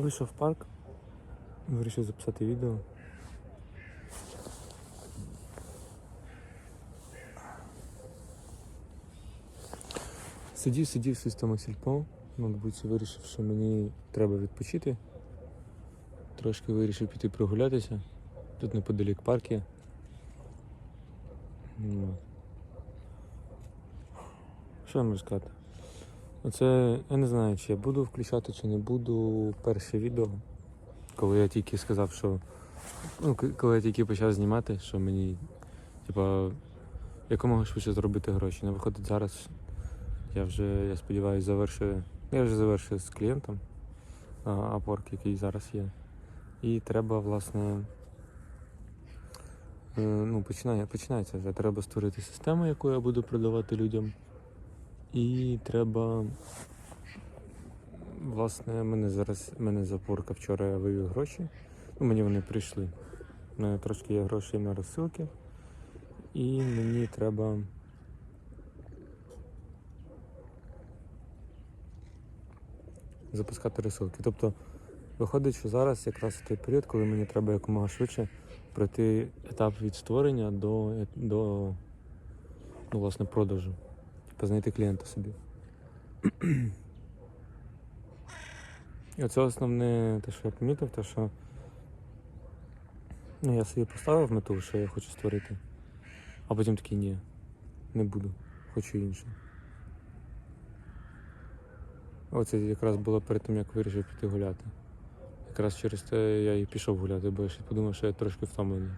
Вийшов в парк, вирішив записати відео. Сидів, сидів в системах сільпо, мабуть, вирішив, що мені треба відпочити. Трошки вирішив піти прогулятися. Тут неподалік парк є. Ну. Що я можу сказати? Оце я не знаю, чи я буду включати, чи не буду перше відео, коли я тільки сказав, що. Ну, коли я тільки почав знімати, що мені, типа, якомога швидше зробити гроші. Не виходить зараз. Я вже, я сподіваюся, завершую. Я вже завершую з клієнтом апорк, який зараз є. І треба, власне. е, Ну, починає, починається вже. Треба створити систему, яку я буду продавати людям. І треба. Власне, мене зараз мене запорка вчора я вивів гроші. Ну, мені вони прийшли. Мене трошки є грошей на розсилки. І мені треба. Запускати розсилки. Тобто виходить, що зараз якраз той період, коли мені треба якомога швидше пройти етап від створення до, до ну, власне, продажу. Типу знайти клієнта собі. І оце основне те, що я помітив, те, що ну, я собі поставив мету, що я хочу створити, а потім такий ні, не буду, хочу інше. Оце якраз було перед тим, як вирішив піти гуляти. Якраз через те я і пішов гуляти, бо я ще подумав, що я трошки втомлений.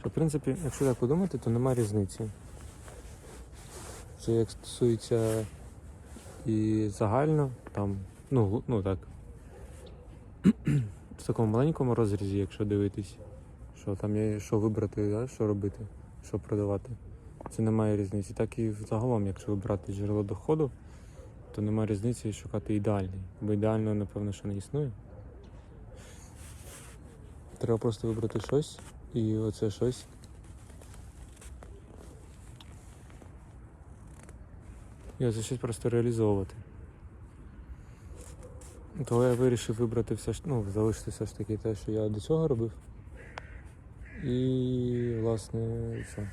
Що, в принципі, якщо так подумати, то немає різниці. Це як стосується і загально, там, ну, ну так. В такому маленькому розрізі, якщо дивитись, що там є що вибрати, да, що робити, що продавати. Це немає різниці. Так і загалом, якщо вибрати джерело доходу, то немає різниці шукати ідеальний. Бо ідеального, напевно, що не існує. Треба просто вибрати щось, і оце щось І оце щось просто реалізовувати. Того я вирішив вибрати все ж, ну, залишити все ж таки те, що я до цього робив. І, власне, все.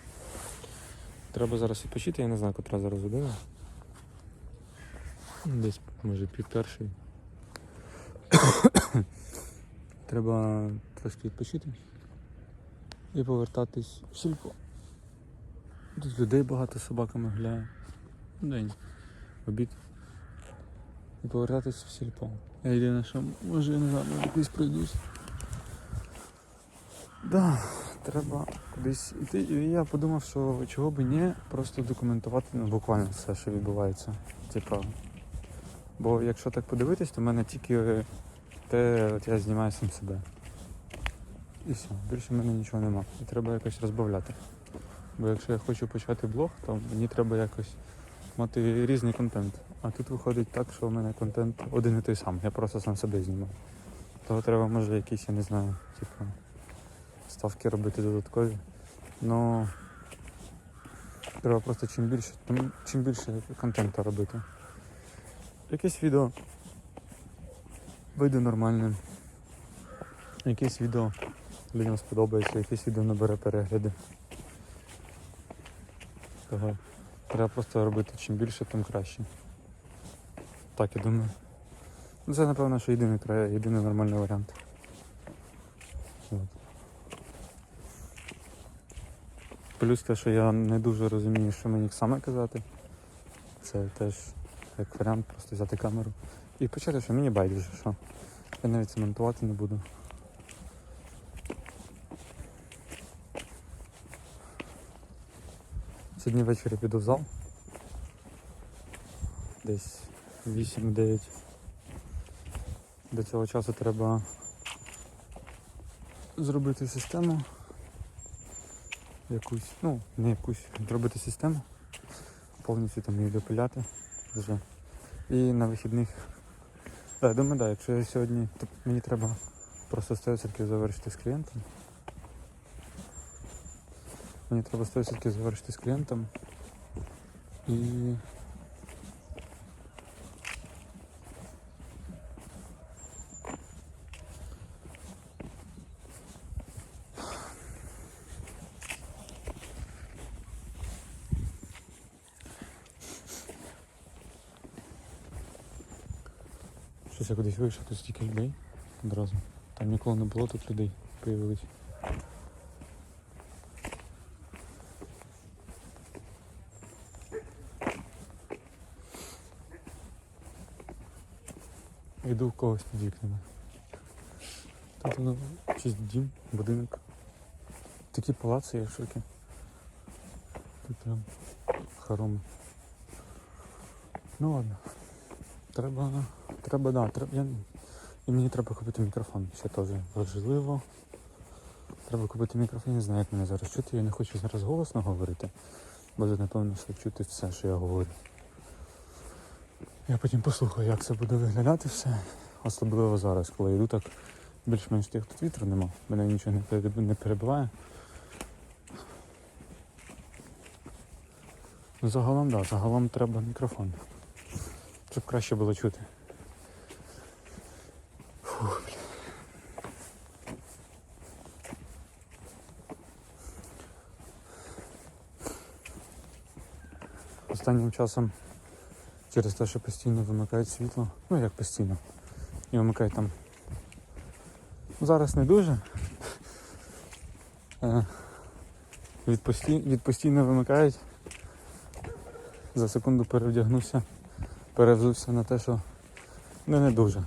Треба зараз відпочити, я не знаю, котра зараз година. Десь, може, пів першої. Треба трошки відпочити і повертатись в сільпо. Тут людей багато собаками гуляє. День. Обід. І повертатись в сільпо. Я єдине, що може, я не знаю, кудись пройдусь. Да, треба кудись йти. І я подумав, що чого би ні, просто документувати ну, буквально все, що відбувається. Типа. Бо якщо так подивитись, то в мене тільки те, от я знімаю сам себе. І все, більше в мене нічого нема. І треба якось розбавляти. Бо якщо я хочу почати блог, то мені треба якось мати різний контент. А тут виходить так, що в мене контент один і той самий. Я просто сам себе знімаю. Того треба, може, якісь, я не знаю, типу, ставки робити додаткові. Ну треба просто чим більше, чим більше контенту робити. Якесь відео вийде нормальним. Якесь відео людям сподобається, якесь відео набере перегляди. Того треба просто робити чим більше, тим краще. Так я думаю. Ну, Це напевно, що єдиний, єдиний нормальний варіант. От. Плюс те, що я не дуже розумію, що мені саме казати. Це теж як варіант просто взяти камеру. І почати, що мені байдуже, що я навіть це монтувати не буду. Сьогодні ввечері піду в зал. Десь 8-9. До цього часу треба зробити систему. Якусь, ну, не якусь, зробити систему. Повністю там її допиляти вже. І на вихідних. Так, думаю, так, якщо я сьогодні, то мені треба просто 100% завершити з клієнтом. Мені треба 100% завершити з клієнтом і Щось я кудись вийшов, тут стільки людей одразу. Там ніколи не було, тут людей появились. Йду в когось під вікнами. Тут ну, якийсь дім, будинок. Такі палаци є шокі. Тут прям хоромы. Ну ладно. Треба. Треба, да, треба. Я... І мені треба купити мікрофон. Ще теж важливо. Треба купити мікрофон, я не знаю, як мене зараз чути. Я не хочу зараз голосно говорити, бо напевно, що чути все, що я говорю. Я потім послухаю, як це буде виглядати все. Особливо зараз, коли йду так більш-менш тих тут вітру нема. Мене нічого не переб- не перебиває. Загалом, так, да, загалом треба мікрофон. Щоб краще було чути. Фух, блін. Останнім часом через те, що постійно вимикають світло, ну як постійно, і вимикають там. Ну, Зараз не дуже. Е, Від, пості... від постійно вимикають. За секунду перевдягнувся, перевзувся на те, що ну не дуже.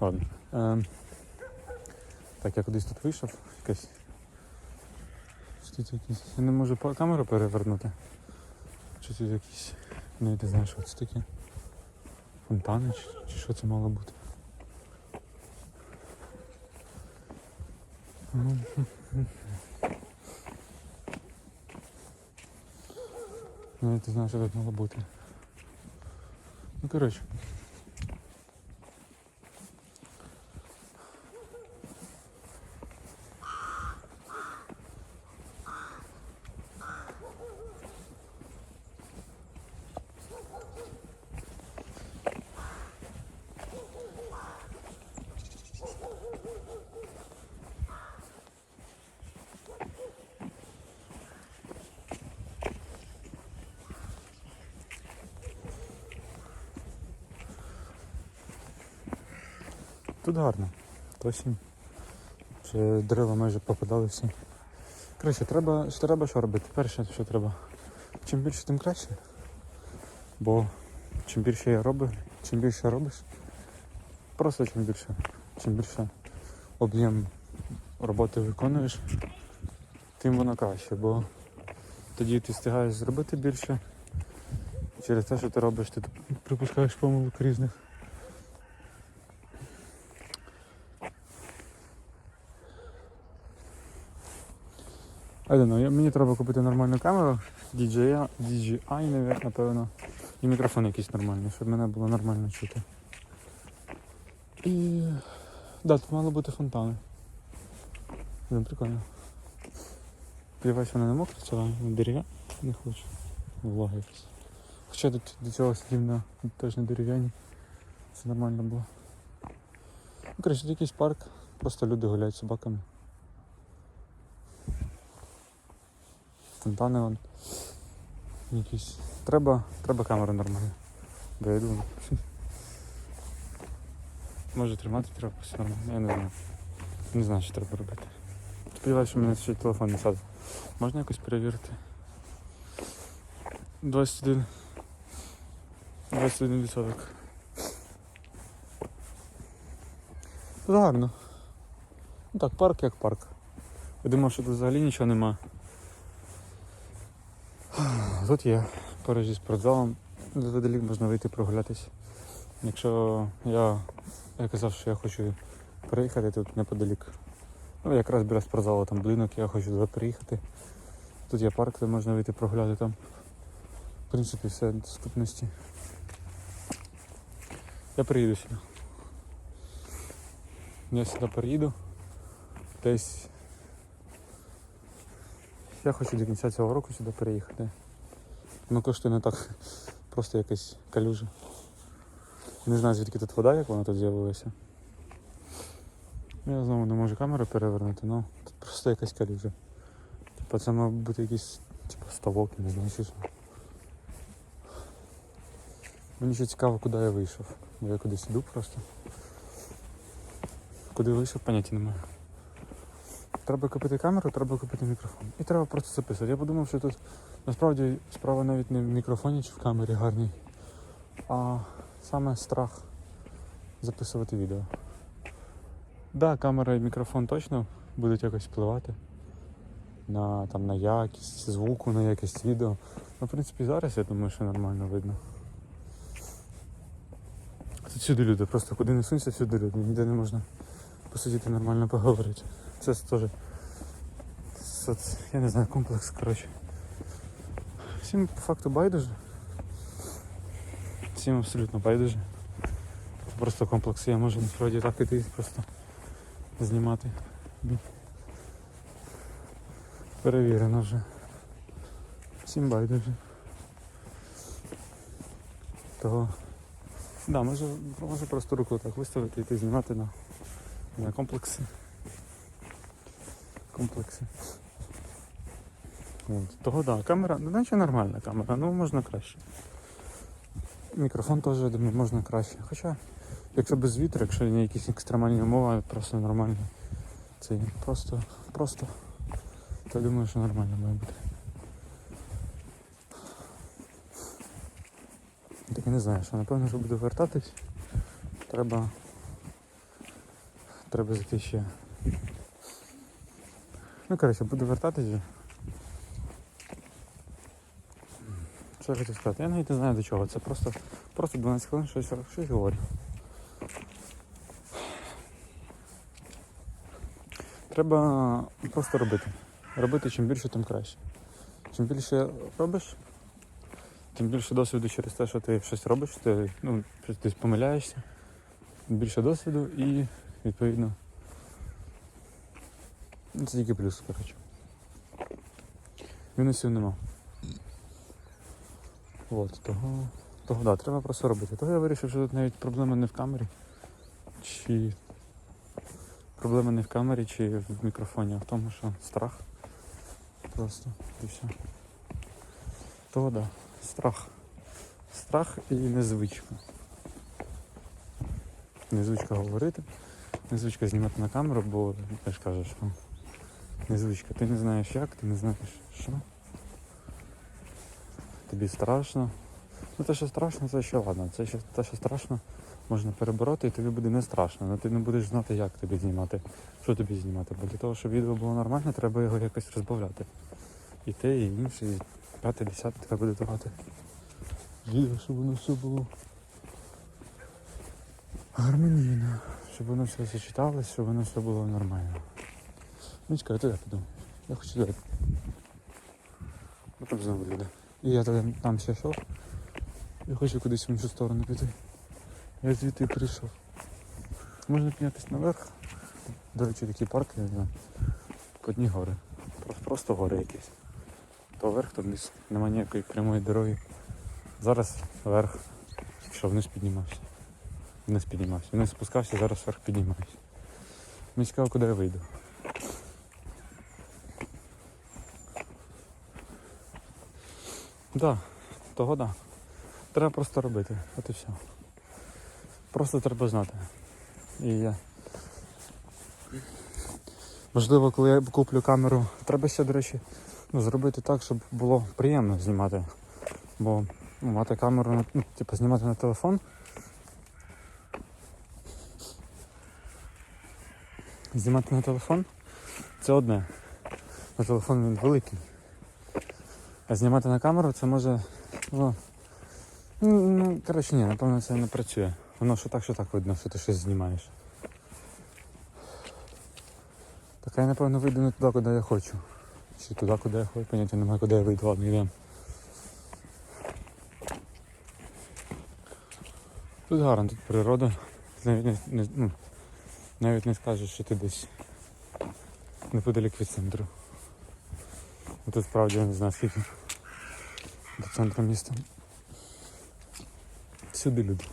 Ладно. Ем, так, я кудись тут вийшов, якась. Що тут якісь. Я не можу камеру перевернути. Чи тут якісь. Ну я не знаю, що це таке. Фонтани чи, чи що це мало бути. Ну, Ну, я не знаю, що тут мало бути. Ну, коротше. Тут гарно. Осінь. Ще дерева майже попадали всі. Коротше, треба, що треба що робити? Перше, що треба. Чим більше, тим краще. Бо чим більше я роблю, чим більше робиш, просто чим більше, чим більше об'єм роботи виконуєш, тим воно краще, бо тоді ти встигаєш зробити більше. Через те, що ти робиш, ти припускаєш помилок різних. I don't мені треба купити нормальну камеру, DJI, DJI напевно, і мікрофон якийсь нормальний, щоб мене було нормально чути. І. Да, тут мало бути фонтани. Блин, прикольно. Сподіваюсь, вона не мокра, це дерев'я не хочу. Влага якась. Хоча тут до цього сидів на теж на дерев'яні. Це нормально було. Ну, коротше, якийсь парк, просто люди гуляють з собаками. Фонтани вон. Якісь. Треба, треба камеру нормально. Бо я йду. Може тримати треба все нормально. Я не знаю. Не знаю, що треба робити. Сподіваюся, що мене ще телефон не садить. Можна якось перевірити? 21. 21 відсоток. Тут гарно. Ну так, парк як парк. Я думав, що тут взагалі нічого нема. Тут є поруч зі спортзалом, задалік можна вийти прогулятися. Якщо я, я казав, що я хочу переїхати тут неподалік. Ну, якраз біля спортзалу там будинок, я хочу туди приїхати. Тут є парк, де можна вийти прогуляти там. В принципі, все в доступності. Я приїду сюди. Я сюди приїду. Десь. Я хочу до кінця цього року сюди переїхати. Воно коштує не так. Просто якась калюжа. Не знаю звідки тут вода, як вона тут з'явилася. Я знову не можу камеру перевернути, але тут просто якась калюжа. Типа це мав бути якийсь типу, ставок, не знаю що. Мені ще цікаво, куди я вийшов. Бо я кудись іду просто. Куди вийшов, поняття немає. Треба купити камеру, треба купити мікрофон. І треба просто записувати. Я подумав, що тут насправді справа навіть не в мікрофоні чи в камері гарній, а саме страх записувати відео. Так, да, камера і мікрофон точно будуть якось впливати на, там, на якість звуку, на якість відео. Ну, в принципі, зараз я думаю, що нормально видно. Тут всюди люди, просто куди не сунься, всюди люди. Ніде не можна посидіти нормально поговорити. Це теж я не знаю, комплекс, коротше. Всім по факту байдуже. Всім абсолютно байдуже. Це просто комплекс. Я можу насправді так іти просто знімати. Перевірено вже. Всім байдуже. Того. Да, може, може просто руку так виставити і йти знімати на, на комплекси. Комплекси. От. Того да, камера, ну наче нормальна камера, ну можна краще. Мікрофон теж я думаю, можна краще. Хоча, якщо без вітру, якщо не якісь екстремальні умови, просто нормально. Це просто, просто, то я думаю, що нормально має бути. Так я не знаю, що напевно, що буду вертатись. Треба. Треба зайти ще. Ну, коротше, буду вертатись вже. Що я хотів сказати? Я навіть не знаю до чого. Це просто, просто 12 хвилин щось, щось говорю. Треба просто робити. Робити чим більше, тим краще. Чим більше робиш, тим більше досвіду через те, що ти щось робиш, ти, ну, ти помиляєшся, більше досвіду і відповідно. Ну, це тільки плюс, коротше. Мінусів нема. От, того, того да, треба просто робити. Того я вирішив, що тут навіть проблема не в камері. Чи проблема не в камері чи в мікрофоні, а в тому, що страх. Просто і все. Того да. Страх. Страх і незвичка. Незвичка говорити, незвичка знімати на камеру, бо ти ж кажеш, що незвичка. Ти не знаєш як, ти не знаєш що. Тобі страшно. Ну те, що страшно, це ще ладно. Це ще те, що страшно, можна перебороти і тобі буде не страшно, але ти не будеш знати, як тобі знімати, що тобі знімати. Бо для того, щоб відео було нормальне, треба його якось розбавляти. І те, і інше, і п'яте, десяте треба буде давати. Відео, щоб воно все було гармонійно, щоб воно все зачиталось, щоб воно все було нормально. Чекай, я туди піду. Я хочу туди. Ну там знову люди. І я туди там ще йшов. Я хочу кудись в іншу сторону піти. Я звідти прийшов. Можна піднятися наверх. До речі, такі парки, я знаю. По дні гори. Просто, гори якісь. То вверх, то вниз. Нема ніякої прямої дороги. Зараз вверх. Якщо вниз піднімався. Вниз піднімався. Вниз спускався, зараз вверх піднімаюся. Мені цікаво, куди я вийду. Да, того да. Треба просто робити. От і все. Просто треба знати. І я. Можливо, коли я куплю камеру, треба ще, до речі, ну, зробити так, щоб було приємно знімати. Бо ну, мати камеру, ну, типу, знімати на телефон. Знімати на телефон це одне. На телефон він великий. А знімати на камеру це може. Ну, ну, ну коротше, ні, напевно, це не працює. Воно що так, що так видно, що ти щось знімаєш. Так я, напевно, вийду не туди, куди я хочу. Чи туди, куди я хочу, поняття немає, куди я вийду, ладно, йдемо. Тут гарно, тут природа. Навіть не, не, ну, навіть не скажеш, що ти десь неподалік від центру. Ну, Тут справді я не знаю скільки до центру міста. Всюди люди.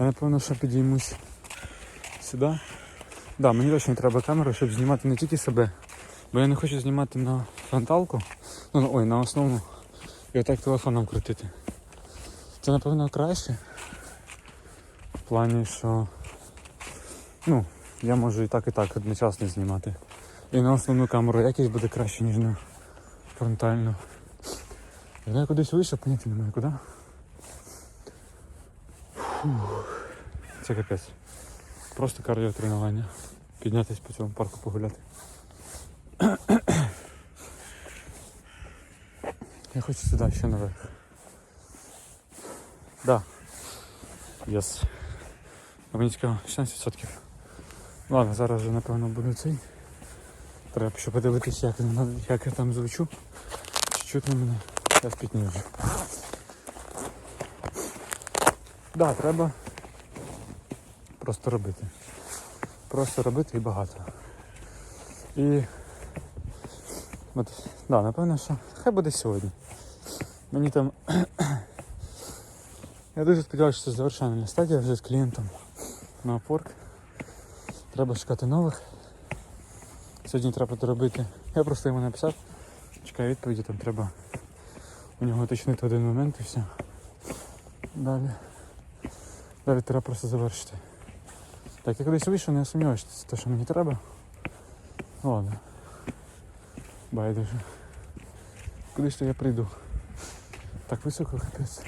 Я напевно, що підіймусь сюди. Да, мені точно треба камеру, щоб знімати не тільки себе, бо я не хочу знімати на фронталку, ну, ну, ой, на основну, і отак телефоном крутити. Це напевно краще. В плані, що ну, я можу і так, і так одночасно знімати. І на основну камеру якість буде краще, ніж на фронтальну. Я кудись вийшов, поняття немає куди. Фух. Це капець. Просто кардіотренування. Піднятись по цьому парку погуляти. Я хочу сюди ще наверх. Да. Єс. А мені цікаво, 16%. Ладно, зараз вже напевно буду цей. Треба ще подивитися, як, як я там звучу. Чи чутно мене. Я спітнію. Да, треба просто робити. Просто робити і багато. І от, да, напевно, що хай буде сьогодні. Мені там. Я дуже сподіваюся, що це завершальна стадія вже з клієнтом на Upwork. Треба шукати нових. Сьогодні треба доробити. Я просто йому написав. Чекаю відповіді, там треба у нього уточнити один момент і все. Далі. Далі треба просто завершити. Так, я кудись вийшов, не сумніваюся, це те, що мені треба. Ну ладно. Байдуже. Кудись то я прийду. Так високо капець.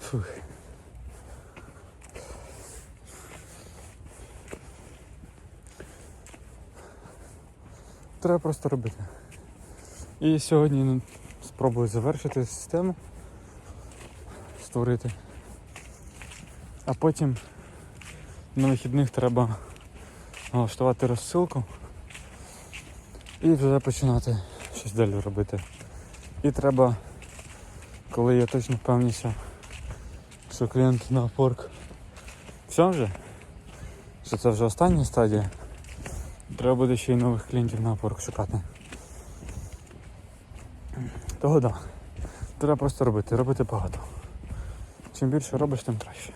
Фух. Треба просто робити. І сьогодні спробую завершити систему, створити. А потім на вихідних треба налаштувати розсилку і вже починати щось далі робити. І треба, коли я точно впевнюся, що клієнт на Upwork все вже, що це вже остання стадія, треба буде ще й нових клієнтів на Upwork шукати. Того да. Треба просто робити, робити багато. Чим більше робиш, тим краще.